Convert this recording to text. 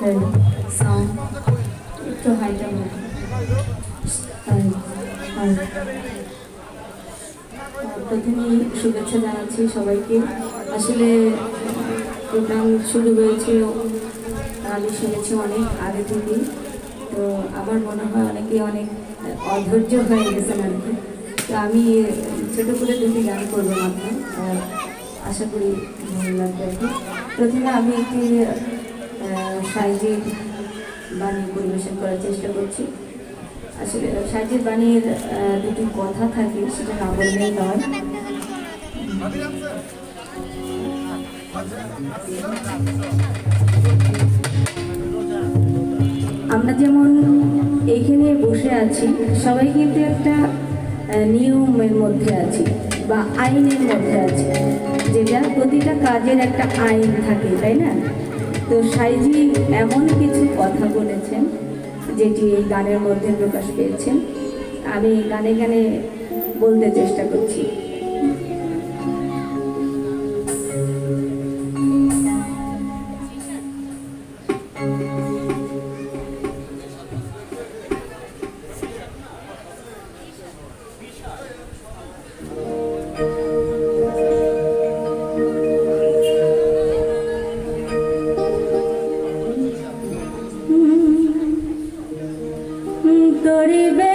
Hello. Sound. একটু high high প্রথমেই শুভেচ্ছা জানাচ্ছি সবাইকে। আসলে প্রোগ্রাম শুরু হয়েছে আমি শুনেছি অনেক আগে থেকেই তো আমার মনে হয় অনেকে অনেক অধৈর্য হয়ে গেছেন আর কি। তো আমি ছোটো করে দুটি গান করব আর আশা করি ভালো লাগবে আর কি। প্রথমে আমি একটি সাইজের বাণী পরিবেশন করার চেষ্টা করছি। আসলে সাইজের বাণীর দুটি কথা থাকে, সেটা না বললেই নয়। আমরা যেমন এখানে বসে আছি, সবাই কিন্তু একটা নিয়মের মধ্যে আছি, বা আইনের মধ্যে আছি, যেটা প্রতিটা কাজের একটা আইন থাকে, তাই না? তো সাইজি এমন কিছু কথা বলেছেন যেটি এই গানের মধ্যে প্রকাশ পেয়েছেন আমি গানে গানে বলতে চেষ্টা করছি। করিবে